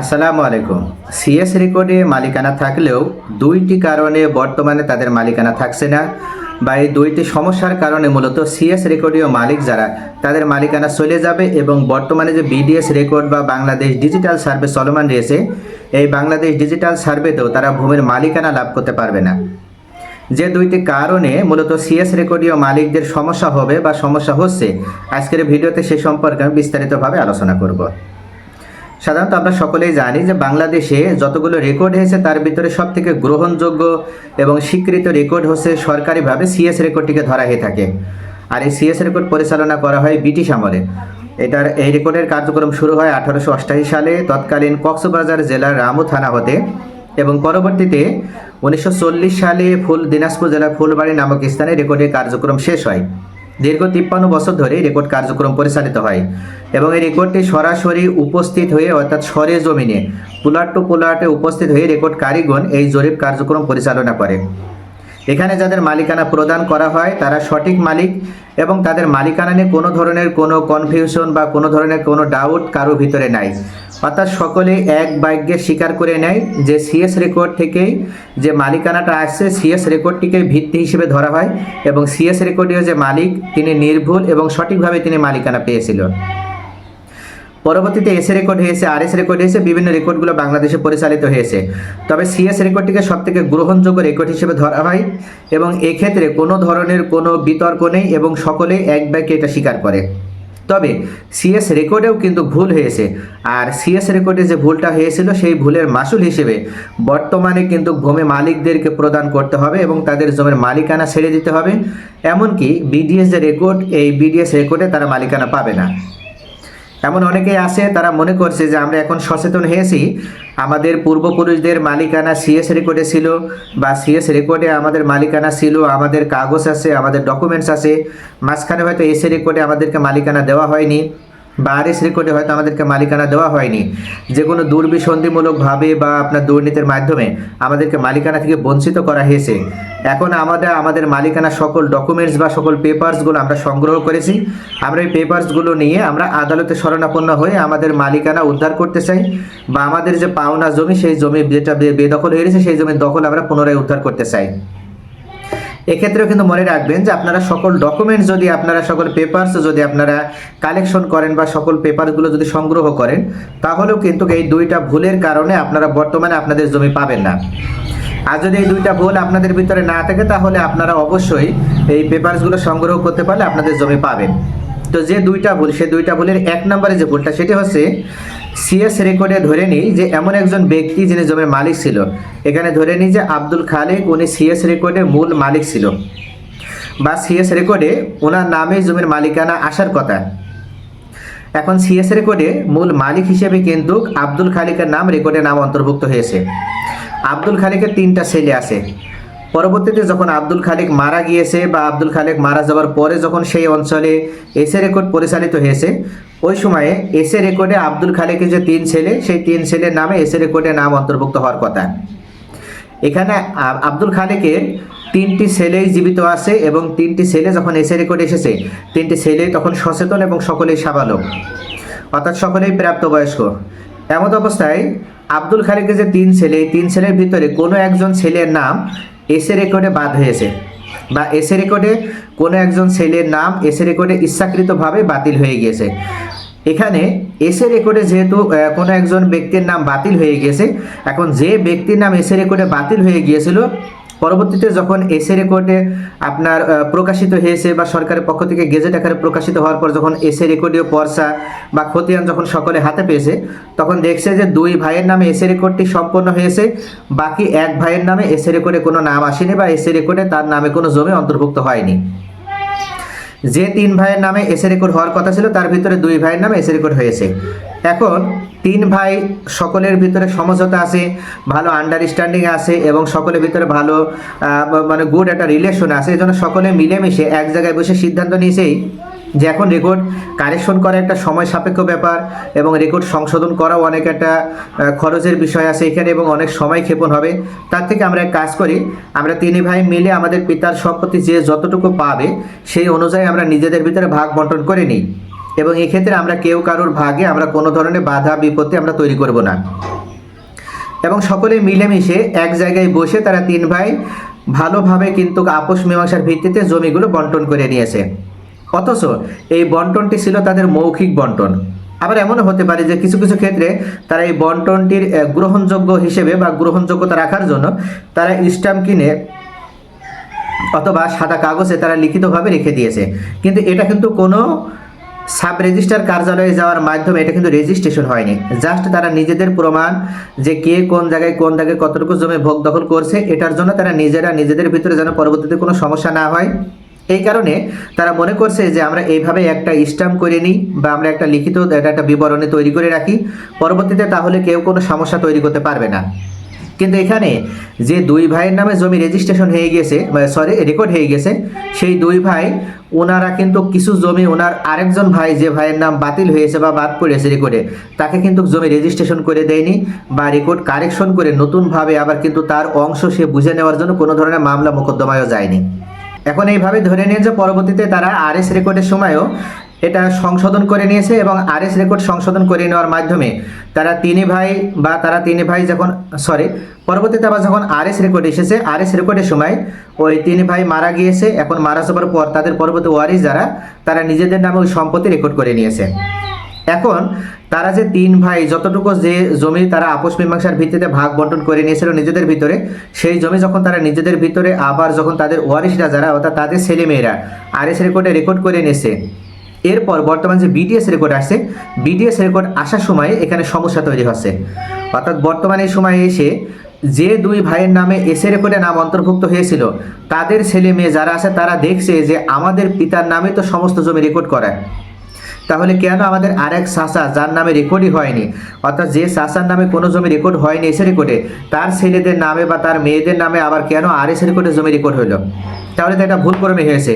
আসসালামু আলাইকুম। সিএস রেকর্ডে মালিকানা থাকলেও দুইটি কারণে বর্তমানে তাদের মালিকানা থাকছে না বা এই দুইটি সমস্যার কারণে মূলত সিএস রেকর্ডীয় মালিক যারা, তাদের মালিকানা চলে যাবে এবং বর্তমানে যে বিডিএস রেকর্ড বা বাংলাদেশ ডিজিটাল সার্ভে চলমান রয়েছে, এই বাংলাদেশ ডিজিটাল সার্ভেতেও তারা ভূমির মালিকানা লাভ করতে পারবে না। যে দুইটি কারণে মূলত সিএস রেকর্ডীয় মালিকদের সমস্যা হবে বা সমস্যা হচ্ছে, আজকের ভিডিওতে সে সম্পর্কে আমি বিস্তারিতভাবে আলোচনা করব। সাধারণত আমরা সকলেই জানি যে বাংলাদেশে যতগুলো রেকর্ড হয়েছে তার ভিতরে সব থেকে গ্রহণযোগ্য এবং স্বীকৃত রেকর্ড হচ্ছে সরকারিভাবে সিএস রেকর্ডটিকে ধরা হয়ে থাকে। আর এই সিএস রেকর্ড পরিচালনা করা হয় ব্রিটিশ আমলে। এটার এই রেকর্ডের কার্যক্রম শুরু হয় আঠারোশো সালে, তৎকালীন কক্সবাজার জেলার রামু থানা হতে এবং পরবর্তীতে উনিশশো চল্লিশ সালে ফুল দিনাজপুর জেলার ফুলবাড়ি নামক স্থানে রেকর্ডের কার্যক্রম শেষ হয়। দীর্ঘ তিপ্পান্ন বছর ধরে রেকর্ড কার্যক্রম পরিচালিত হয় এবং এই রেকর্ডটি সরাসরি উপস্থিত হয়ে, অর্থাৎ সরে জমিনে পুলাট টু পুলাটে উপস্থিত হয়ে রেকর্ড কারিগণ এই জরিপ কার্যক্রম পরিচালনা করে। এখানে যাদের মালিকানা প্রদান করা হয়, তারা সঠিক মালিক এবং তাদের মালিকানা নিয়ে কোনো ধরনের কোনো কনফিউশন বা কোনো ধরনের কোনো ডাউট কারও ভিতরে নাই। অর্থাৎ সকলে এক বাক্যে স্বীকার করে নেয় যে সিএস রেকর্ড থেকেই যে মালিকানাটা আসছে সিএস রেকর্ডটিকে ভিত্তি হিসেবে ধরা হয় এবং সিএস রেকর্ডীয় যে মালিক, তিনি নির্ভুল এবং সঠিকভাবে তিনি মালিকানা পেয়েছিল। পরবর্তীতে এস রেকর্ড হয়েছে আর এস রেকর্ড হয়েছে, বিভিন্ন রেকর্ডগুলো বাংলাদেশে পরিচালিত হয়েছে। তবে সিএস রেকর্ডটিকে সবথেকে গ্রহণযোগ্য রেকর্ড হিসেবে ধরা হয় এবং এক্ষেত্রে কোনো ধরনের কোনো বিতর্ক নেই এবং সকলেই এক ব্যাগে এটা স্বীকার করে। তবে সিএস রেকর্ডেও কিন্তু ভুল হয়েছে। আর সিএস রেকর্ডে যে ভুলটা হয়েছিল, সেই ভুলের মাসুল হিসেবে বর্তমানে কিন্তু ভূমি মালিকদেরকে প্রদান করতে হবে এবং তাদের জমির মালিকানা ছেড়ে দিতে হবে। এমনকি বিডিএস যে রেকর্ড এই বিডিএস রেকর্ডে তারা মালিকানা পাবে না। এমন অনেকেই আছে, তারা মনে করছে যে আমরা এখন সচেতন হয়েছি। আমাদের পূর্বপুরুষদের মালিকানা সিএস রেকর্ডে ছিল বা সিএস রেকর্ডে আমাদের মালিকানা ছিল, আমাদের কাগজ আছে, আমাদের ডকুমেন্টস আছে। মাঝখানে হয়তো এসে রেকর্ডে আমাদেরকে মালিকানা দেওয়া হয়নি। বা আর রেকর্ডে হয়তো আমাদেরকে মালিকানা দেওয়া হয়নি। যে কোনো দুর্বিসন্ধিমূলকভাবে বা আপনার দুর্নীতির মাধ্যমে আমাদেরকে মালিকানা থেকে বঞ্চিত করা হয়েছে। এখন আমাদের আমাদের মালিকানা সকল ডকুমেন্টস বা সকল পেপারসগুলো আমরা সংগ্রহ করেছি। আমরা এই পেপারসগুলো নিয়ে আমরা আদালতে শরণাপন্ন হয়ে আমাদের মালিকানা উদ্ধার করতে চাই বা আমাদের যে পাওনা জমি, সেই জমি যেটা বেদখল হয়ে গেছে, সেই জমির দখল আমরা পুনরায় উদ্ধার করতে চাই। এক্ষেত্রেও কিন্তু মনে রাখবেন যে আপনারা সকল ডকুমেন্টস যদি আপনারা, সকল পেপারস যদি আপনারা কালেকশন করেন বা সকল পেপারগুলো যদি সংগ্রহ করেন, তাহলেও কিন্তু এই দুইটা ভুলের কারণে আপনারা বর্তমানে আপনাদের জমি পাবেন না। আর যদি এই দুইটা ভুল আপনাদের ভিতরে না থাকে, তাহলে আপনারা অবশ্যই এই পেপারসগুলো সংগ্রহ করতে পারলে আপনাদের জমি পাবেন। তো যে দুইটা ভুল, সে দুইটা ভুলের এক নম্বরে যে ভুলটা, সেটি হচ্ছে সিএস রেকর্ডে ধরে নিই যে এমন একজন ব্যক্তি যিনি জমির মালিক ছিল। এখানে ধরে নিই যে আব্দুল খালেক, উনি সিএস রেকর্ডে মূল মালিক ছিল। বা সিএস রেকর্ডে ওনার নামে জমির মালিকানা আসার কথা। এখন সিএস রেকর্ডে মূল মালিক হিসেবে কিন্তু আব্দুল খালিকের নাম রেকর্ডে নাম অন্তর্ভুক্ত হয়েছে। আব্দুল খালিকের তিনটা ছেলে আছে। পরবর্তীতে যখন আব্দুল খালিক মারা গিয়েছে বা আব্দুল খালিক মারা যাওয়ার পরে যখন সেই অঞ্চলে এসে রেকর্ড পরিচালিত হয়েছে, ওই সময়ে এসে রেকর্ডে আব্দুল খালিকের যে তিন ছেলে, সেই তিন ছেলের নামে এসে রেকর্ডে নাম অন্তর্ভুক্ত হওয়ার কথা। এখানে আব্দুল খালেকের তিনটি ছেলেই জীবিত আছে এবং তিনটি ছেলে যখন এসে রেকর্ড এসেছে, তিনটি ছেলেই তখন সচেতন এবং সকলেই সাবালক অর্থাৎ সকলেই প্রাপ্তবয়স্ক। এমত অবস্থায় আব্দুল খালেকের যে তিন ছেলে তিন ছেলের ভিতরে কোনো একজন ছেলের নাম এসে রেকর্ডে বাদ হয়েছে। বা এসে রেকর্ডে কোনো একজন ছেলের নাম এসে রেকর্ডে ইচ্ছাকৃতভাবে বাতিল হয়ে গিয়েছে। এখানে এসে রেকর্ডে যেহেতু কোনো একজন ব্যক্তির নাম বাতিল হয়ে গিয়েছে, এখন যে ব্যক্তির নাম এসে রেকর্ডে বাতিল হয়ে গিয়েছিল পরবর্তীতে যখন এসএ রেকর্ডে আপনার প্রকাশিত হয়েছে বা সরকারের পক্ষ থেকে গেজেট আকারে প্রকাশিত হওয়ার পর যখন এসএ রেকর্ডীয় পর্সা বা খতিয়ান যখন সকলে হাতে পেয়েছে, তখন দেখছে যে দুই ভাইয়ের নামে এসএ রেকর্ডটি সম্পন্ন হয়েছে, বাকি এক ভাইয়ের নামে এসএ রেকর্ডে কোনো নাম আসেনি বা এসএ রেকর্ডে তার নামে কোনো জমি অন্তর্ভুক্ত হয়নি। যে তিন ভাইয়ের নামে এসে রেকর্ড হওয়ার কথা ছিল, তার ভিতরে দুই ভাইয়ের নামে এসে রেকর্ড হয়েছে। এখন তিন ভাই সকলের ভিতরে সমঝোতা আছে, ভালো আন্ডারস্ট্যান্ডিং আছে এবং সকলের ভিতরে ভালো মানে গুড একটা রিলেশন আছে। এই জন্য সকলে মিলেমিশে এক জায়গায় বসে সিদ্ধান্ত নিয়েছেই যে এখন রেকর্ড কারেকশন করা একটা সময় সাপেক্ষ ব্যাপার এবং রেকর্ড সংশোধন করাও অনেক একটা খরচের বিষয় আছে এখানে এবং অনেক সময় ক্ষেপণ হবে। তার থেকে আমরা এক কাজ করি, আমরা তিন ভাই মিলে আমাদের পিতার সম্পত্তি যে যতটুকু পাবে, সেই অনুযায়ী আমরা নিজেদের ভিতরে ভাগ বন্টন করে নিই। এবং এক্ষেত্রে আমরা কেউ কারোর ভাগে আমরা কোনো ধরনের বাধা, বিপত্তি আমরা তৈরি করব না। এবং সকলে মিলেমিশে এক জায়গায় বসে তারা তিন ভাই ভালোভাবে কিন্তু আপোষ মীমাংসার ভিত্তিতে জমিগুলো বন্টন করে নিয়েছে। অথচ এই বন্টনটি ছিল তাদের মৌখিক বন্টন। আবার এমনও হতে পারে যে কিছু কিছু ক্ষেত্রে তারা এই বন্টনটির গ্রহণযোগ্য হিসেবে বা গ্রহণযোগ্যতা রাখার জন্য তারা স্ট্যাম্প কিনে অথবা সাদা কাগজে তারা লিখিতভাবে রেখে দিয়েছে। কিন্তু এটা কিন্তু কোনো সাব রেজিস্ট্রার কার্যালয়ে যাওয়ার মাধ্যমে এটা কিন্তু রেজিস্ট্রেশন হয়নি। জাস্ট তারা নিজেদের প্রমাণ যে কে কোন জায়গায় কোন জায়গায় কতটুকু জমি ভোগ দখল করছে, এটার জন্য তারা নিজেরা নিজেদের ভিতরে যেন পরবর্তীতে কোনো সমস্যা না হয়। এই কারণে তারা মনে করছে যে আমরা এইভাবে একটা স্ট্যাম্প করে নিই বা আমরা একটা লিখিত একটা একটা বিবরণী তৈরি করে রাখি। পরবর্তীতে তাহলে কেউ কোনো সমস্যা তৈরি করতে পারবে না। কিন্তু এখানে যে দুই ভাইয়ের নামে জমি রেজিস্ট্রেশন হয়ে গেছে সরি রেকর্ড হয়ে গেছে, সেই দুই ভাই, ওনারা কিন্তু কিছু জমি, ওনার আরেকজন ভাই যে ভাইয়ের নাম বাতিল হয়েছে বা বাদ পড়েছে রেকর্ডে তাকে কিন্তু জমি রেজিস্ট্রেশন করে দেয়নি বা রেকর্ড কারেকশন করে নতুনভাবে আবার কিন্তু তার অংশ সে বুঝে নেওয়ার জন্য কোনো ধরনের মামলা মোকদ্দমায়ও যায়নি। এখন এইভাবে ধরে নিয়ে যে পরবর্তীতে তারা আরএস রেকর্ডের সময়ও এটা সংশোধন করে নিয়েছে এবং আরএস রেকর্ড সংশোধন করে নেওয়ার মাধ্যমে তারা তিন ভাই বা তারা তিন ভাই যখন সরি পরবর্তীতে আবার যখন আরএস রেকর্ড এসেছে আরএস রেকর্ডের সময় ওই তিন ভাই মারা গিয়েছে, এখন মারা যাবার পর তাদের পরবর্তী ওয়ারিস যারা, তারা নিজেদের নামে ওই সম্পত্তি রেকর্ড করে নিয়েছে। এখন তারা যে তিন ভাই যতটুকু যে জমি তারা আপোষ মীমাংসার ভিত্তিতে ভাগ বন্টন করে নিয়েছিল নিজেদের ভিতরে, সেই জমি যখন তারা নিজেদের ভিতরে আবার যখন তাদের ওয়ারিসরা যারা, অর্থাৎ তাদের ছেলেমেয়েরা আর এস রেকর্ডে রেকর্ড করে নিয়েছে। এরপর বর্তমান যে বিডিএস রেকর্ড আসছে বিডিএস রেকর্ড আসার সময় এখানে সমস্যা তৈরি হচ্ছে। অর্থাৎ বর্তমানে এই সময়ে এসে যে দুই ভাইয়ের নামে এসে রেকর্ডে নাম অন্তর্ভুক্ত হয়েছিল, তাদের ছেলে মেয়ে যারা আছে তারা দেখছে যে আমাদের পিতার নামে তো সমস্ত জমি রেকর্ড করায়। তাহলে কেন আমাদের আরেক চাষা যার নামে রেকর্ডই হয়নি? অর্থাৎ যে চাষার নামে কোনো জমি রেকর্ড হয়নি এসে রেকর্ডে তার ছেলেদের নামে বা তার মেয়েদের নামে আবার কেন আর এসে রেকর্ডে জমি রেকর্ড হলো? তাহলে তো এটা ভুল ক্রমে হয়েছে।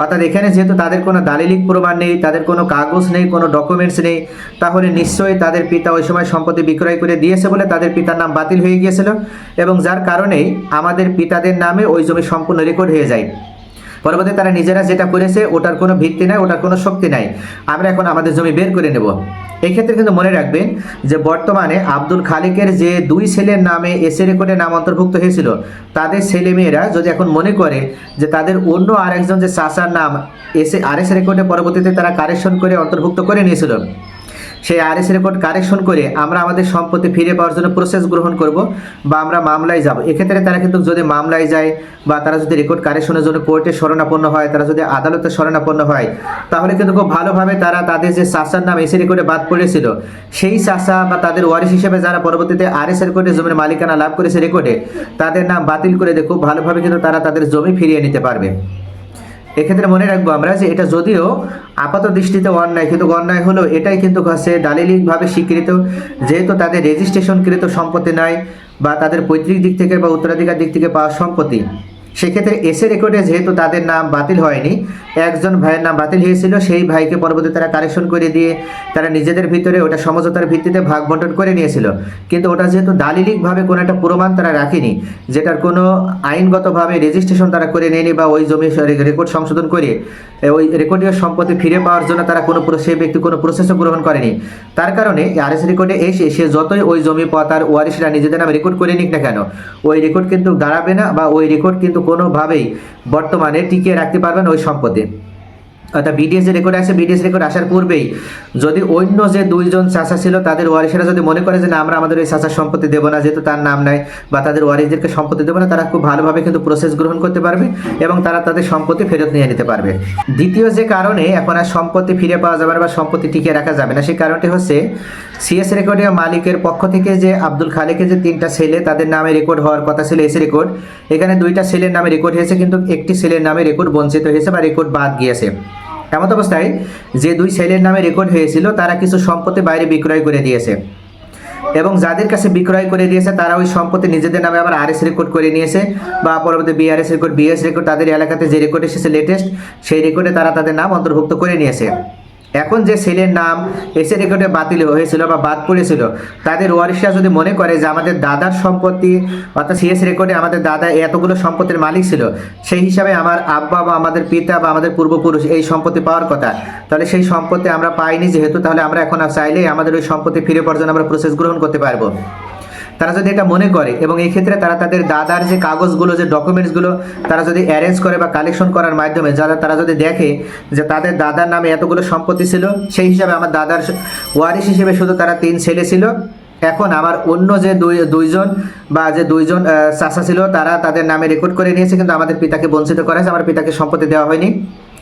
অর্থাৎ এখানে যেহেতু তাদের কোনো দালিলিক প্রমাণ নেই, তাদের কোনো কাগজ নেই, কোনো ডকুমেন্টস নেই, তাহলে নিশ্চয়ই তাদের পিতা ওই সময় সম্পত্তি বিক্রয় করে দিয়েছে বলে তাদের পিতার নাম বাতিল হয়ে গিয়েছিল এবং যার কারণেই আমাদের পিতাদের নামে ওই জমি সম্পূর্ণ রেকর্ড হয়ে যায়। পরবর্তী তারা নিজেরা যেটা করেছে, ওটার কোনো ভিত্তি নাই, ওটার কোনো শক্তি নাই। আমরা এখন আমাদের জমি বের করে নেব। এই ক্ষেত্রে কিন্তু মনে রাখবেন যে বর্তমানে আব্দুল খালিকের যে দুই ছেলের নামে এসে রেকর্ডে নাম অন্তর্ভুক্ত হয়েছিল, তাদের ছেলেমেয়েরা যদি এখন মনে করে যে তাদের অন্য আরেকজন যে চাচার নাম এসে আর এস রেকর্ডে পরবর্তীতে তারা কারেকশন করে অন্তর্ভুক্ত করে নিয়েছিল সেই আরএস রেকর্ড কারেকশন করে আমরা আমাদের সম্পত্তি ফিরে পাওয়ার জন্য প্রসেস গ্রহণ করব বা আমরা মামলায় যাব। এক্ষেত্রে তারা কিন্তু যদি মামলায় যায় বা তারা যদি রেকর্ড কারেকশনের জন্য কোর্টে শরণাপন্ন হয়, তারা যদি আদালতে শরণাপন্ন হয়, তাহলে কিন্তু খুব ভালোভাবে তারা তাদের যে চাষার নাম এসে রেকর্ডে বাদ পড়েছিল, সেই চাষা বা তাদের ওয়ারিশ হিসেবে যারা পরবর্তীতে আরএস রেকর্ডে জমির মালিকানা লাভ করেছে রেকর্ডে, তাদের নাম বাতিল করে দিয়ে খুব ভালোভাবে কিন্তু তারা তাদের জমি ফিরিয়ে নিতে পারবে। এক্ষেত্রে মনে রাখব আমরা যে এটা যদিও আপাত দৃষ্টিতে অন্যায়, কিন্তু অন্যায় হলেও এটাই কিন্তু হচ্ছে দালিলিকভাবে স্বীকৃত। যেহেতু তাদের রেজিস্ট্রেশনকৃত সম্পত্তি নাই বা তাদের পৈতৃক দিক থেকে বা উত্তরাধিকার দিক থেকে পাওয়া সম্পত্তি। সেক্ষেত্রে এসে রেকর্ডে যেহেতু তাদের নাম বাতিল হয়নি, একজন ভাইয়ের নাম বাতিল হয়েছিল, সেই ভাইকে পরবর্তী তারা কারেকশন করে দিয়ে তারা নিজেদের ভিতরে ওটা সমঝোতার ভিত্তিতে ভাগ বন্টন করে নিয়েছিল। কিন্তু ওটা যেহেতু দালিলিকভাবে কোনো একটা প্রমাণ তারা রাখেনি, যেটার কোনো আইনগতভাবে রেজিস্ট্রেশন তারা করে নেয়নি বা ওই জমি রেকর্ড সংশোধন করে ওই রেকর্ডীয় সম্পত্তি ফিরে পাওয়ার জন্য তারা কোনো সেই ব্যক্তি কোনো প্রসেসও গ্রহণ করেনি। তার কারণে আরএস রেকর্ডে এসে সে যতই ওই জমি পাওয়া তার ওয়ারিশরা নিজেদের নামে রেকর্ড করে নিক না কেন, ওই রেকর্ড কিন্তু দাঁড়াবে না বা ওই রেকর্ড কিন্তু কোনোভাবেই বর্তমানে টিকিয়ে রাখতে পারবেন ওই সম্পত্তি। অর্থাৎ বিডিএস যে রেকর্ড আছে বিডিএস রেকর্ড আসার পূর্বেই যদি অন্য যে দুইজন চাষা ছিল, তাদের ওয়ারিসেরা যদি মনে করে যে না, আমরা আমাদের ওই চাষার সম্পত্তি দেবো না, যেহেতু তার নাম নাই, বা তাদের ওয়ারিসদেরকে সম্পত্তি দেবো না, তারা খুব ভালোভাবে কিন্তু প্রসেস গ্রহণ করতে পারবে এবং তারা তাদের সম্পত্তি ফেরত নিয়ে নিতে পারবে। দ্বিতীয় যে কারণে এখন আর সম্পত্তি ফিরে পাওয়া যাবে না বা সম্পত্তি টিকিয়ে রাখা যাবে না, সেই কারণটি হচ্ছে সিএস রেকর্ডে মালিকের পক্ষ থেকে যে আব্দুল খালেকের যে তিনটা ছেলে, তাদের নামে রেকর্ড হওয়ার কথা ছিল এসে রেকর্ড এখানে দুইটা ছেলের নামে রেকর্ড হয়েছে, কিন্তু একটি ছেলের নামে রেকর্ড বঞ্চিত হয়েছে বা রেকর্ড বাদ গিয়েছে। এমত অবস্থায় যে দুই ছেলের নামে রেকর্ড হয়েছিল, তারা কিছু সম্পত্তি বাইরে বিক্রয় করে দিয়েছে। এবং যাদের কাছে বিক্রয় করে দিয়েছে, তারা ওই সম্পত্তি নিজেদের নামে আবার আরএস রেকর্ড করে নিয়েছে বা পরবর্তী বিআরএস রেকর্ড বিএস রেকর্ড তাদের এলাকাতে যে রেকর্ড এসেছে লেটেস্ট সেই রেকর্ডে তারা তাদের নাম অন্তর্ভুক্ত করে নিয়েছে। এখন যে ছেলের নাম এসে রেকর্ডে বাতিল হয়েছিল বা বাদ পড়েছিল, তাদের ওয়ারিশরা যদি মনে করে যে আমাদের দাদার সম্পত্তি, অর্থাৎ সিএস রেকর্ডে আমাদের দাদা এতগুলো সম্পত্তির মালিক ছিল, সেই হিসাবে আমার আব্বা বা আমাদের পিতা বা আমাদের পূর্বপুরুষ এই সম্পত্তি পাওয়ার কথা, তাহলে সেই সম্পত্তি আমরা পাইনি যেহেতু, তাহলে আমরা এখন আর চাইলেই আমাদের ওই সম্পত্তি ফিরে জন্য আমরা প্রসেস গ্রহণ করতে পারব। তারা যদি এটা মনে করে এবং এই ক্ষেত্রে তারা তাদের দাদার যে কাগজগুলো, যে ডকুমেন্টসগুলো তারা যদি অ্যারেঞ্জ করে বা কালেকশন করার মাধ্যমে, যারা তারা যদি দেখে যে তাদের দাদার নামে এতগুলো সম্পত্তি ছিল, সেই হিসাবে আমার দাদার ওয়ারিশ হিসেবে শুধু তারা তিন ছেলে ছিল। এখন আমার অন্য যে দুই, দুইজন বা যে দুইজন চাচা ছিল, তারা তাদের নামে রেকর্ড করে নিয়েছে, কিন্তু আমাদের পিতাকে বঞ্চিত করা হয়েছে, আমার পিতাকে সম্পত্তি দেওয়া হয়নি।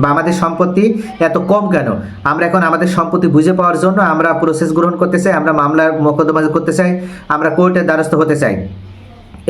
বা আমাদের সম্পত্তি এত কম কেন? আমরা এখন আমাদের সম্পত্তি বুঝে পাওয়ার জন্য আমরা প্রসেস গ্রহণ করতে চাই, আমরা মামলার মোকদ্দমা করতে চাই, আমরা কোর্টের দ্বারস্থ হতে চাই।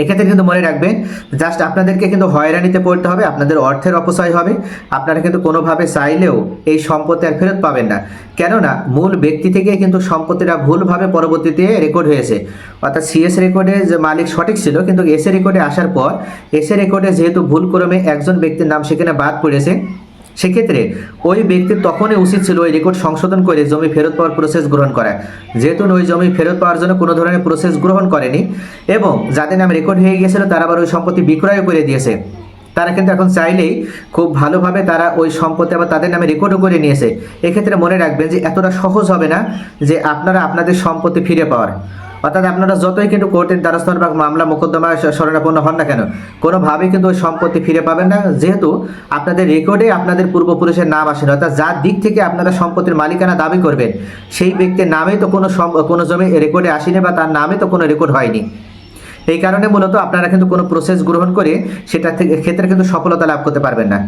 এক্ষেত্রে কিন্তু মনে রাখবেন জাস্ট আপনাদেরকে কিন্তু হয়রানিতে পড়তে হবে, আপনাদের অর্থের অপচয় হবে, আপনারা কিন্তু কোনোভাবে চাইলেও এই সম্পত্তি আর ফেরত পাবেন না। কেননা, মূল ব্যক্তি থেকে কিন্তু সম্পত্তিটা ভুলভাবে পরবর্তীতে রেকর্ড হয়েছে। অর্থাৎ সিএস রেকর্ডে যে মালিক সঠিক ছিল, কিন্তু এসএ রেকর্ডে আসার পর এসএ রেকর্ডে যেহেতু ভুলক্রমে একজন ব্যক্তির নাম সেখানে বাদ পড়েছে সেক্ষেত্রে ওই ব্যক্তির তখনই উচিত ছিল ওই রেকর্ড সংশোধন করে জমি ফেরত পাওয়ার প্রসেস গ্রহণ করা। যেহেতু ওই জমি ফেরত পাওয়ার জন্য কোনো ধরনের প্রসেস গ্রহণ করেনি এবং যাদের নাম রেকর্ড হয়ে গিয়েছিল, তারা আবার ওই সম্পত্তি বিক্রয় করে দিয়েছে। তারা কিন্তু এখন চাইলেই খুব ভালোভাবে তারা ওই সম্পত্তি আবার তাদের নামে রেকর্ডও করে নিয়েছে। এক্ষেত্রে মনে রাখবেন যে এতটা সহজ হবে না যে আপনারা আপনাদের সম্পত্তি ফিরে পাওয়ার। অর্থাৎ আপনারা যতই কিন্তু কোর্টের দ্বারস্থ বা মামলা মোকদ্দমা শরণাপন্ন হন না কেন, কোনোভাবেই কিন্তু ওই সম্পত্তি ফিরে পাবেন না। যেহেতু আপনাদের রেকর্ডে আপনাদের পূর্বপুরুষের নাম আসেনি অর্থাৎ যার দিক থেকে আপনারা সম্পত্তির মালিকানা দাবি করবেন, সেই ব্যক্তির নামে তো কোনো কোনো জমি রেকর্ডে আসেনি বা তার নামে তো কোনো রেকর্ড হয়নি। এই কারণে মূলত আপনারা কিন্তু কোনো প্রসেস গ্রহণ করে সেটা থেকে ক্ষেত্রে কিন্তু সফলতা লাভ করতে পারবেন না।